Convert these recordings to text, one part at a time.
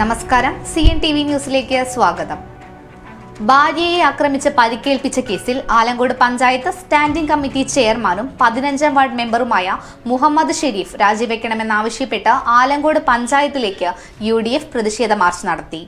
നമസ്കാരം. C N T V ന്യൂസിലേക്ക് സ്വാഗതം. ഭാര്യയെ ആക്രമിച്ച് പരിക്കേൽപ്പിച്ച കേസിൽ ആലങ്കോട് പഞ്ചായത്ത് സ്റ്റാൻഡിംഗ് കമ്മിറ്റി ചെയർമാനും പതിനഞ്ചാം വാർഡ് മെമ്പറുമായ മുഹമ്മദ് ഷെരീഫ് രാജിവെക്കണമെന്നാവശ്യപ്പെട്ട് ആലങ്കോട് പഞ്ചായത്തിലേക്ക് യു ഡി എഫ് പ്രതിഷേധ മാർച്ച് നടത്തി.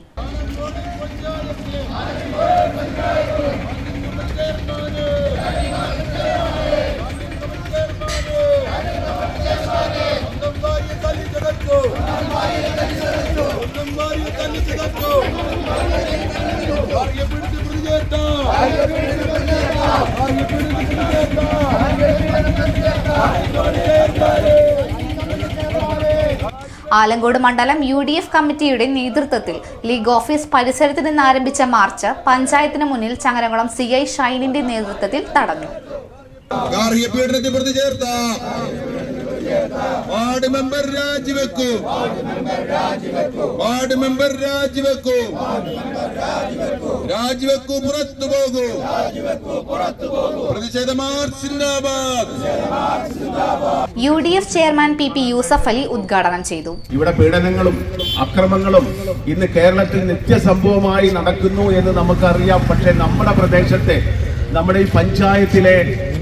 ആലങ്കോട് മണ്ഡലം യു ഡി എഫ് കമ്മിറ്റിയുടെ നേതൃത്വത്തിൽ ലീഗ് ഓഫീസ് പരിസരത്ത് നിന്ന് ആരംഭിച്ച മാർച്ച് പഞ്ചായത്തിന് മുന്നിൽ ചങ്ങരകുളം സി ഐ ഷൈനിന്റെ നേതൃത്വത്തിൽ തടഞ്ഞു. വാർഡ് മെമ്പർ രാജിവെക്കൂ. വാർഡ് മെമ്പർ രാജിവെക്കൂ. രാജിവെക്കൂ പുറത്തു പോകൂ. പ്രതിഷേധ U D F chairman P P Yusuf Ali ഉദ്ഘാടനം ചെയ്തു. ഇവിടെ പീഡനങ്ങളും അക്രമങ്ങളും ഇന്ന് കേരളത്തിൽ നിത്യസംഭവമായി നടക്കുന്നു എന്ന് നമുക്കറിയാം. പക്ഷെ നമ്മുടെ പ്രദേശത്തെ നമ്മുടെ ഈ പഞ്ചായത്തിലെ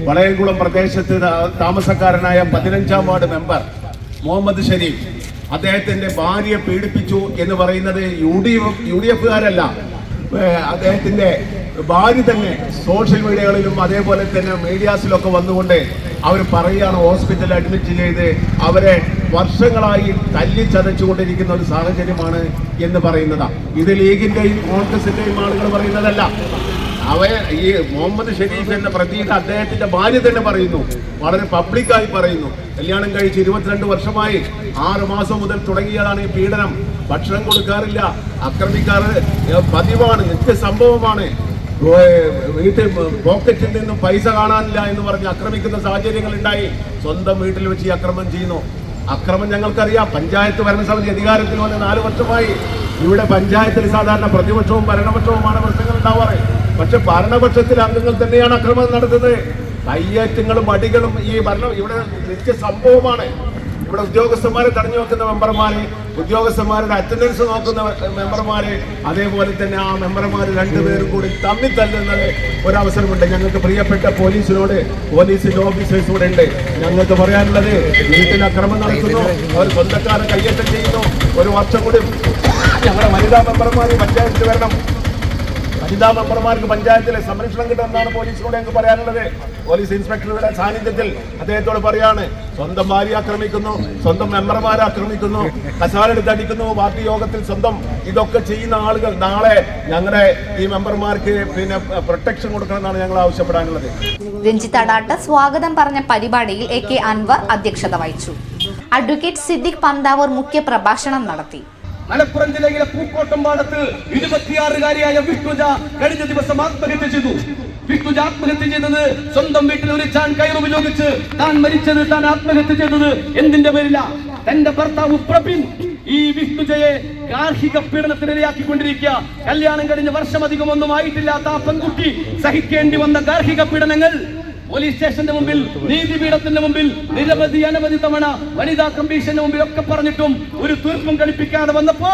വളയംകുളം പ്രദേശത്ത് താമസക്കാരനായ പതിനഞ്ചാം വാർഡ് മെമ്പർ മുഹമ്മദ് ഷരീഫ് അദ്ദേഹത്തിന്റെ ഭാര്യയെ പീഡിപ്പിച്ചു എന്ന് പറയുന്നത് U D F U D എഫുകാരല്ല. അദ്ദേഹത്തിന്റെ ഭാര്യ തന്നെ സോഷ്യൽ മീഡിയകളിലും അതേപോലെ തന്നെ മീഡിയാസിലൊക്കെ വന്നുകൊണ്ട് അവർ പറയുകയാണ് ഹോസ്പിറ്റലിൽ അഡ്മിറ്റ് ചെയ്ത് അവരെ വർഷങ്ങളായി തല്ലി ചതച്ചുകൊണ്ടിരിക്കുന്ന ഒരു സാഹചര്യമാണ് എന്ന് പറയുന്നതാണ് ഇത് ലീഗിന്റെയും കോൺഗ്രസിന്റെയും ആളുകൾ പറയുന്നതല്ല. അവ ഈ മുഹമ്മദ് ഷെരീഫ് എന്ന പ്രതിയുടെ അദ്ദേഹത്തിന്റെ ഭാര്യ തന്നെ പറയുന്നു. വളരെ പബ്ലിക്കായി പറയുന്നു. കല്യാണം കഴിച്ച് ഇരുപത്തിരണ്ട് വർഷമായി ആറ് മാസം മുതൽ തുടങ്ങിയതാണ് ഈ പീഡനം. ഭക്ഷണം കൊടുക്കാറില്ല. ആക്രമിക്കാറ് ഏഹ്, പതിവാണ്. നിത്യ സംഭവമാണ്. വീട്ടിൽ പോക്കറ്റിൽ നിന്നും പൈസ കാണാനില്ല എന്ന് പറഞ്ഞ് ആക്രമിക്കുന്ന സാഹചര്യങ്ങൾ ഉണ്ടായി. സ്വന്തം വീട്ടിൽ വെച്ച് ഈ അക്രമം ചെയ്യുന്നു. അക്രമം ഞങ്ങൾക്കറിയാം. പഞ്ചായത്ത് ഭരണസമിതി അധികാരത്തിൽ വന്ന് നാല് വർഷമായി. ഇവിടെ പഞ്ചായത്തിൽ സാധാരണ പ്രതിപക്ഷവും ഭരണപക്ഷവുമാണ് പ്രശ്നങ്ങൾ ഉണ്ടാവാറ്. പക്ഷെ ഭരണപക്ഷത്തിലെ അംഗങ്ങൾ തന്നെയാണ് അക്രമം നടത്തുന്നത്. കയ്യേറ്റങ്ങളും അടികളും ഈ ഭരണം ഇവിടെ നിത്യ സംഭവമാണ്. ഇവിടെ ഉദ്യോഗസ്ഥന്മാരെ തടഞ്ഞു വെക്കുന്ന മെമ്പർമാര് ഉദ്യോഗസ്ഥന്മാരുടെ അറ്റൻഡൻസ് നോക്കുന്ന മെമ്പർമാര് അതേപോലെ തന്നെ ആ മെമ്പർമാർ രണ്ടുപേരും കൂടി തമ്മിൽ തല്ലുന്നത് ഒരവസരമുണ്ട്. ഞങ്ങൾക്ക് പ്രിയപ്പെട്ട പോലീസിനോട് പോലീസിന്റെ ഓഫീസേഴ്സ് ഇവിടെ ഉണ്ട് ഞങ്ങൾക്ക് പറയാനുള്ളത്. വീട്ടിൽ അക്രമം നടത്തുന്നു അവർ സ്വന്തക്കാരെ കയ്യേറ്റം ചെയ്യുന്നു. ഒരു വർഷം കൂടി ഞങ്ങളുടെ വനിതാ മെമ്പർമാർ പഞ്ചായത്തിൽ വരണം വനിതാ മെമ്പർമാർക്ക് പഞ്ചായത്തിലെ സംരക്ഷണം കിട്ടുമെന്നാണ് പോലീസിനോട് ഞങ്ങൾക്ക് പറയാനുള്ളത്. പോലീസ് ഇൻസ്പെക്ടറുടെ സാന്നിധ്യത്തിൽ അദ്ദേഹത്തോട് പറയാണ് സ്വന്തം ഭാര്യ ആക്രമിക്കുന്നു സ്വന്തം മെമ്പർമാരെ ആക്രമിക്കുന്നു കസാലെടുത്ത് അടിക്കുന്നു പാർട്ടി യോഗത്തിൽ സ്വന്തം ഇതൊക്കെ ചെയ്യുന്ന ആളുകൾ നാളെ ഞങ്ങളുടെ ഈ മെമ്പർമാർക്ക് പിന്നെ പ്രൊട്ടക്ഷൻ കൊടുക്കണമെന്നാണ് ഞങ്ങൾ ആവശ്യപ്പെടാനുള്ളത്. രഞ്ജിത്ത് അടാട്ട് സ്വാഗതം പറഞ്ഞ പരിപാടിയിൽ എ കെ അൻവർ അധ്യക്ഷത വഹിച്ചു. അഡ്വക്കേറ്റ് സിദ്ദിഖ് പന്താവൂർ മുഖ്യ പ്രഭാഷണം നടത്തി. മലപ്പുറം ജില്ലയിലെ പൂക്കോട്ടം പാടത്ത് ഇരുപത്തിയാറുകാരിയായ വിഷ്ണുജ കഴിഞ്ഞ ദിവസം ആത്മഹത്യ ചെയ്തു. വിഷ്ണുജ ആത്മഹത്യ ചെയ്തത് സ്വന്തം വീട്ടിൽ ഒരു ചാൻ കയറുപയോഗിച്ച് താൻ മരിച്ചത് താൻ ആത്മഹത്യ ചെയ്തത് എന്തിന്റെ പേരില? തന്റെ ഭർത്താവ് പ്രബിൻ ഈ വിഷ്ണുജയെ ഗാർഹിക പീഡനത്തിനിരയാക്കിക്കൊണ്ടിരിക്കുക. കല്യാണം കഴിഞ്ഞ വർഷമധികം ഒന്നും ആയിട്ടില്ലാത്ത ആ പെൺകുട്ടി സഹിക്കേണ്ടി വന്ന ഗാർഹിക പീഡനങ്ങൾ പോലീസ് സ്റ്റേഷന്റെ മുമ്പിൽ നീതിപീഠത്തിന്റെ മുമ്പിൽ നിരവധി അനവധി തവണ വനിതാ കമ്മീഷന്റെ മുമ്പിൽ ഒക്കെ പറഞ്ഞിട്ടും ഒരു തീർപ്പും കളിപ്പിക്കാതെ വന്നപ്പോ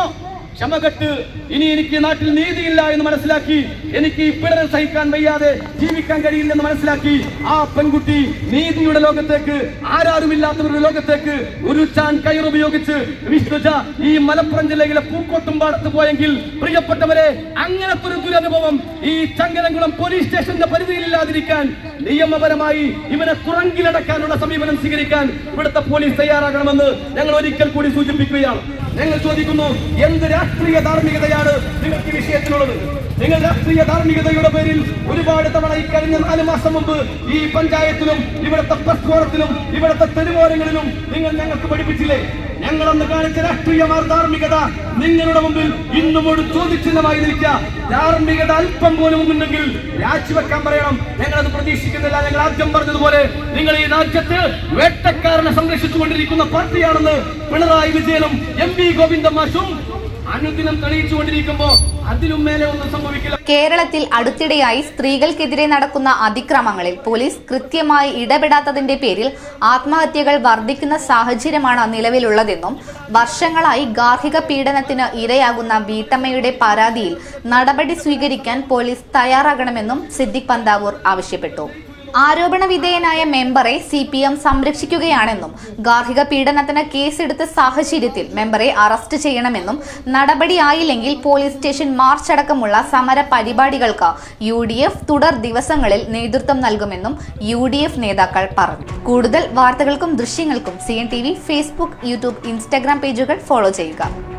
ക്ഷമകെട്ട് ഇനി എനിക്ക് നാട്ടിൽ നീതിയില്ല എന്ന് മനസ്സിലാക്കി എനിക്ക് ഈ സഹിക്കാൻ വയ്യാതെ ജീവിക്കാൻ കഴിയില്ലെന്ന് മനസ്സിലാക്കി ആ പെൺകുട്ടി നീതിയുടെ ലോകത്തേക്ക് ആരാരുമില്ലാത്തവരുടെ ലോകത്തേക്ക് ഒരു ചാൻ കയറുപയോഗിച്ച് വിഷ്ണുജ ഈ മലപ്പുറം ജില്ലയിലെ പൂക്കോട്ടും പാടത്ത് പോയെങ്കിൽ പ്രിയപ്പെട്ടവരെ അങ്ങനത്തെ ഒരു ദുരനുഭവം ഈ ചങ്ങരംകുളം പോലീസ് സ്റ്റേഷന്റെ പരിധിയിലില്ലാതിരിക്കാൻ നിയമപരമായി ഇവനെ തുറങ്കിലടക്കാനുള്ള സമീപനം സ്വീകരിക്കാൻ ഇവിടുത്തെ പോലീസ് തയ്യാറാകണമെന്ന് ഞങ്ങൾ ഒരിക്കൽ കൂടി സൂചിപ്പിക്കുകയാണ്. ഞങ്ങൾ ചോദിക്കുന്നു എന്ത് രാഷ്ട്രീയ ധാർമ്മികതയാണ് നിങ്ങൾക്ക് വിഷയത്തിലുള്ളത് നിങ്ങൾ രാഷ്ട്രീയ ധാർമ്മികതയുടെ പേരിൽ ഒരുപാട് തവണ ഈ കഴിഞ്ഞ നാല് മാസം മുമ്പ് ഈ പഞ്ചായത്തിലും ഇവിടുത്തെ പ്രസ് ഫോറത്തിലും ഇവിടുത്തെ തെരുവോരങ്ങളിലും നിങ്ങൾ ഞങ്ങൾക്ക് പഠിപ്പിച്ചില്ലേ? ഞങ്ങൾ അന്ന് കാണിച്ച രാഷ്ട്രീയ ധാർമ്മികത നിങ്ങളുടെ മുമ്പിൽ ഇന്നും ഒരു ചോദ്യചിഹ്നമായി നിൽക്കുക. ധാർമ്മികത അല്പം പോലും ഉണ്ടെങ്കിൽ രാജിവെക്കാൻ പറയണം. ഞങ്ങളത് പ്രതീക്ഷിക്കുന്നില്ല. ഞങ്ങൾ ആദ്യം പറഞ്ഞതുപോലെ നിങ്ങൾ ഈ രാജ്യത്ത് വേട്ടക്കാരനെ സംരക്ഷിച്ചുകൊണ്ടിരിക്കുന്ന പാർട്ടിയാണെന്ന് പിണറായി വിജയനും എം വി ഗോവിന്ദ മാഷും ഒന്നും സംഭവിക്കില്ല. കേരളത്തിൽ അടുത്തിടെയായി സ്ത്രീകൾക്കെതിരെ നടക്കുന്ന അതിക്രമങ്ങളിൽ പോലീസ് കൃത്യമായി ഇടപെടാത്തതിന്റെ പേരിൽ ആത്മഹത്യകൾ വർദ്ധിക്കുന്ന സാഹചര്യമാണ് നിലവിലുള്ളതെന്നും വർഷങ്ങളായി ഗാർഹിക പീഡനത്തിന് ഇരയാകുന്ന വീട്ടമ്മയുടെ പരാതിയിൽ നടപടി സ്വീകരിക്കാൻ പോലീസ് തയ്യാറാകണമെന്നും സിദ്ദിഖ് പന്താവൂർ ആവശ്യപ്പെട്ടു. ആരോപണ വിധേയനായ മെമ്പറെ സി പി എം സംരക്ഷിക്കുകയാണെന്നും ഗാർഹിക പീഡനത്തിന് കേസെടുത്ത സാഹചര്യത്തിൽ മെമ്പറെ അറസ്റ്റ് ചെയ്യണമെന്നും നടപടിയായില്ലെങ്കിൽ പോലീസ് സ്റ്റേഷൻ മാർച്ച് അടക്കമുള്ള സമര പരിപാടികൾക്ക് യു ഡി എഫ് തുടർ ദിവസങ്ങളിൽ നേതൃത്വം നൽകുമെന്നും യു ഡി എഫ് നേതാക്കൾ പറഞ്ഞു. കൂടുതൽ വാർത്തകൾക്കും ദൃശ്യങ്ങൾക്കും C N T V Facebook YouTube Instagram പേജുകൾ ഫോളോ ചെയ്യുക.